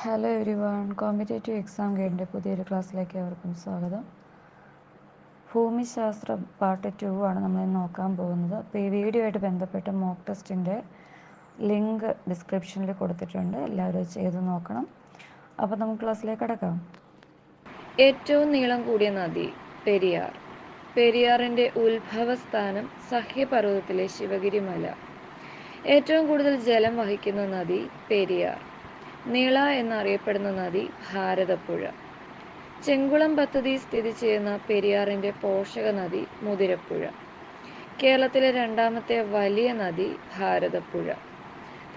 Hello everyone competitive exam ഗൈഡിന്റെ പുതിയൊരു ക്ലാസ്സിലേക്ക് അവർക്കും സ്വാഗതം. ഭൂമിശാസ്ത്രം പാർട്ട് ടു ആണ് നമ്മൾ നോക്കാൻ പോകുന്നത്. അപ്പോൾ ഈ വീഡിയോ ആയിട്ട് ബന്ധപ്പെട്ട മോക്ക് ടെസ്റ്റിന്റെ ലിങ്ക് ഡിസ്ക്രിപ്ഷനിൽ കൊടുത്തിട്ടുണ്ട്. എല്ലാവരും ചെയ്ത് നോക്കണം. അപ്പോൾ നമുക്ക് ക്ലാസ്സിലേക്ക് കിടക്കാം. ഏറ്റവും നീളം കൂടിയ നദി പെരിയാർ. പെരിയാറിന്റെ ഉത്ഭവസ്ഥാനം സഹ്യപർവതത്തിലെ ശിവഗിരി മല ഏറ്റവും കൂടുതൽ ജലം വഹിക്കുന്ന നദി പെരിയാർ. നീള എന്നറിയപ്പെടുന്ന നദി ഭാരതപ്പുഴ. ചെങ്കുളം പദ്ധതി സ്ഥിതി ചെയ്യുന്ന പെരിയാറിന്റെ പോഷക നദി മുതിരപ്പുഴ. കേരളത്തിലെ രണ്ടാമത്തെ വലിയ നദി ഭാരതപ്പുഴ.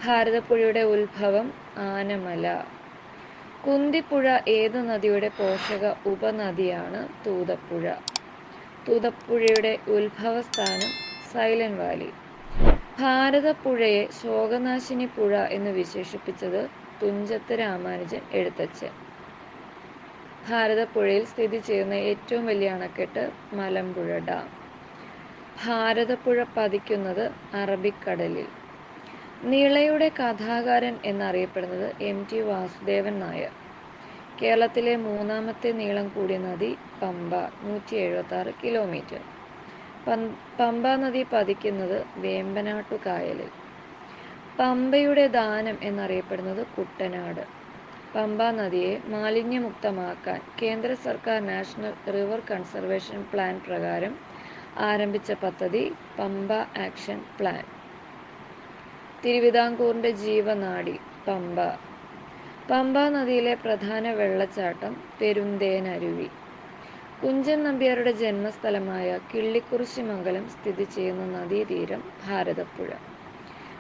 ഭാരതപ്പുഴയുടെ ഉത്ഭവം ആനമല. കുന്തിപ്പുഴ ഏത് നദിയുടെ പോഷക ഉപനദിയാണ് തൂതപ്പുഴ? തൂതപ്പുഴയുടെ ഉത്ഭവസ്ഥാനം സൈലന്റ് വാലി. ഭാരതപ്പുഴയെ ശോകനാശിനി പുഴ എന്ന് വിശേഷിപ്പിച്ചത് തുഞ്ചത്ത് രാമാനുജൻ എഴുത്തച്ഛൻ ഭാരതപ്പുഴയിൽ സ്ഥിതി ചെയ്യുന്ന ഏറ്റവും വലിയ അണക്കെട്ട് മലമ്പുഴ ഡാം. ഭാരതപ്പുഴ പതിക്കുന്നത് അറബിക്കടലിൽ. നീളയുടെ കഥാകാരൻ എന്നറിയപ്പെടുന്നത് എം ടി വാസുദേവൻ നായർ. കേരളത്തിലെ മൂന്നാമത്തെ നീളം കൂടിയ നദി പമ്പ നൂറ്റി എഴുപത്തി ആറ് കിലോമീറ്റർ പമ്പ നദി പതിക്കുന്നത് വേമ്പനാട്ടുകായലിൽ. പമ്പയുടെ ദാനം എന്നറിയപ്പെടുന്നത് കുട്ടനാട്. പമ്പ നദിയെ മാലിന്യമുക്തമാക്കാൻ കേന്ദ്ര സർക്കാർ നാഷണൽ റിവർ കൺസർവേഷൻ പ്ലാൻ പ്രകാരം ആരംഭിച്ച പദ്ധതി പമ്പ ആക്ഷൻ പ്ലാൻ. തിരുവിതാംകൂറിന്റെ ജീവനാടി പമ്പ. പമ്പ നദിയിലെ പ്രധാന വെള്ളച്ചാട്ടം പെരുന്തേനരുവി. കുഞ്ചൻ നമ്പ്യാരുടെ ജന്മസ്ഥലമായ കിള്ളിക്കുറിശിമംഗലം സ്ഥിതി ചെയ്യുന്ന നദീതീരം ഭാരതപ്പുഴ.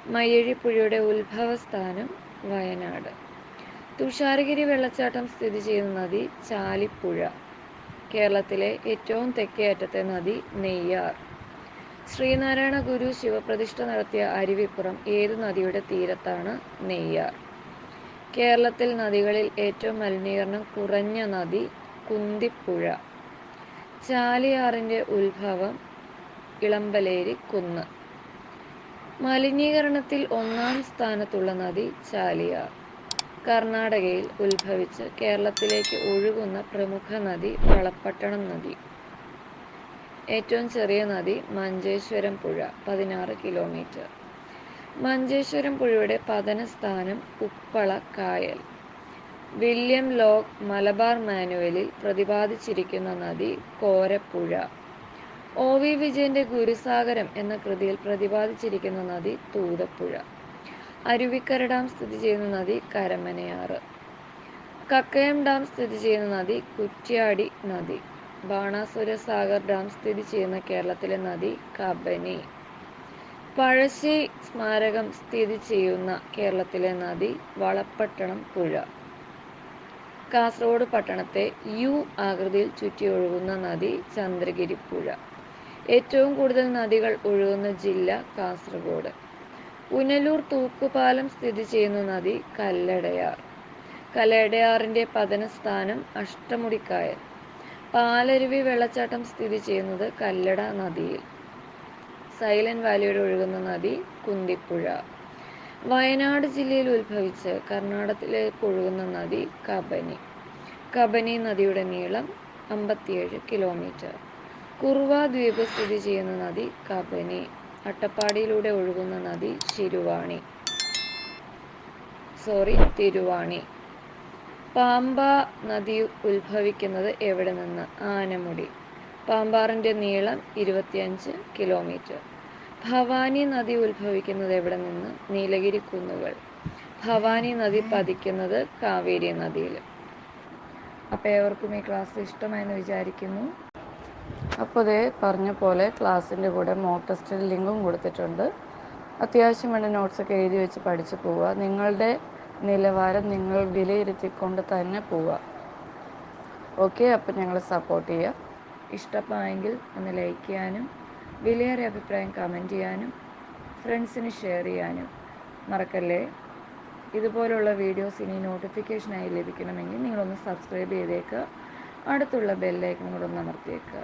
മയ്യഴിപ്പുഴയുടെ ഉത്ഭവസ്ഥാനം വയനാട്. തുഷാരഗിരി വെള്ളച്ചാട്ടം സ്ഥിതി ചെയ്യുന്ന നദി ചാലിപ്പുഴ കേരളത്തിലെ ഏറ്റവും തെക്കേ അറ്റത്തെ നദി നെയ്യാർ. ശ്രീനാരായണ ഗുരു ശിവപ്രതിഷ്ഠ നടത്തിയ അരുവിപ്പുറം ഏത് നദിയുടെ തീരത്താണ് നെയ്യാർ? കേരളത്തിൽ നദികളിൽ ഏറ്റവും മലിനീകരണം കുറഞ്ഞ നദി കുന്തിപ്പുഴ. ചാലിയാറിന്റെ ഉത്ഭവം ഇളമ്പലേരി കുന്ന്. മലിനീകരണത്തിൽ ഒന്നാം സ്ഥാനത്തുള്ള നദി ചാലിയാർ കർണാടകയിൽ ഉത്ഭവിച്ച് കേരളത്തിലേക്ക് ഒഴുകുന്ന പ്രമുഖ നദി വളപ്പട്ടണം നദി. ഏറ്റവും ചെറിയ നദി മഞ്ചേശ്വരം പുഴ പതിനാറ് കിലോമീറ്റർ. മഞ്ചേശ്വരം പുഴയുടെ പതന സ്ഥാനം ഉപ്പള കായൽ. വില്യം ലോക് മലബാർ മാനുവലിൽ പ്രതിപാദിച്ചിരിക്കുന്ന നദി കോരപ്പുഴ. ഒ വി വിജയന്റെ ഗുരുസാഗരം എന്ന കൃതിയിൽ പ്രതിപാദിച്ചിരിക്കുന്ന നദി തൂതപ്പുഴ. അരുവിക്കര ഡാം സ്ഥിതി ചെയ്യുന്ന നദി കരമനയാറ്. കക്കയം ഡാം സ്ഥിതി ചെയ്യുന്ന നദി കുറ്റ്യാടി നദി. ബാണാസുര സാഗർ ഡാം സ്ഥിതി ചെയ്യുന്ന കേരളത്തിലെ നദി കബനി. പഴശ്ശി സ്മാരകം സ്ഥിതി ചെയ്യുന്ന കേരളത്തിലെ നദി വളപ്പട്ടണം പുഴ. കാസർഗോഡ് പട്ടണത്തെ യു ആകൃതിയിൽ ചുറ്റി ഒഴുകുന്ന നദി ചന്ദ്രഗിരി പുഴ ഏറ്റവും കൂടുതൽ നദികൾ ഒഴുകുന്ന ജില്ല കാസർഗോഡ്. പുനലൂർ തൂക്കുപാലം സ്ഥിതി ചെയ്യുന്ന നദി കല്ലടയാർ. കല്ലടയാറിന്റെ പതനസ്ഥാനം അഷ്ടമുടിക്കായൽ. പാലരുവി വെള്ളച്ചാട്ടം സ്ഥിതി ചെയ്യുന്നത് കല്ലട നദിയിൽ. സൈലന്റ് വാലിയുടെ ഒഴുകുന്ന നദി കുന്തിപ്പുഴ. വയനാട് ജില്ലയിൽ ഉത്ഭവിച്ച് കർണാടകത്തിലേക്ക് ഒഴുകുന്ന നദി കബനി. കബനി നദിയുടെ നീളം അമ്പത്തിയേഴ് കിലോമീറ്റർ കുറുവ ദ്വീപ് സ്ഥിതി ചെയ്യുന്ന നദി കബനി. അട്ടപ്പാടിയിലൂടെ ഒഴുകുന്ന നദി ശിരുവാണി. സോറി തിരുവാണി. പാമ്പ നദി ഉത്ഭവിക്കുന്നത് എവിടെ നിന്ന്? ആനമുടി. പാമ്പാറിന്റെ നീളം ഇരുപത്തിയഞ്ച് കിലോമീറ്റർ. ഭവാനി നദി ഉത്ഭവിക്കുന്നത് എവിടെ നിന്ന്? നീലഗിരി കുന്നുകൾ. ഭവാനി നദി പതിക്കുന്നത് കാവേരി നദിയിൽ. അപ്പോൾ ഏവർക്കും ഈ ക്ലാസ് ഇഷ്ടമായെന്ന് വിചാരിക്കുന്നു. അപ്പോൾ ഇതേ പറഞ്ഞ പോലെ ക്ലാസ്സിന്റെ കൂടെ മോക്ക് ടെസ്റ്റിൽ ലിങ്കും കൊടുത്തിട്ടുണ്ട്. അത്യാവശ്യം വേണ്ട നോട്ട്സൊക്കെ എഴുതി വെച്ച് പഠിച്ചു പോവുക. നിങ്ങളുടെ നിലവാരം നിങ്ങൾ വിലയിരുത്തിക്കൊണ്ട് തന്നെ പോവുക. ഓക്കെ അപ്പം ഞങ്ങളെ സപ്പോർട്ട് ചെയ്യുക. ഇഷ്ടമായെങ്കിൽ ഒന്ന് ലൈക്ക് ചെയ്യാനും വിലയേറിയ അഭിപ്രായം കമന്റ് ചെയ്യാനും ഫ്രണ്ട്സിന് ഷെയർ ചെയ്യാനും മറക്കല്ലേ? ഇതുപോലുള്ള വീഡിയോസ് ഇനി നോട്ടിഫിക്കേഷനായി ലഭിക്കണമെങ്കിൽ നിങ്ങളൊന്ന് സബ്സ്ക്രൈബ് ചെയ്തേക്കുക. അടുത്തുള്ള ബെല്ലൈക്കൺ കൂടെ ഒന്ന് അമർത്തിയേക്കുക.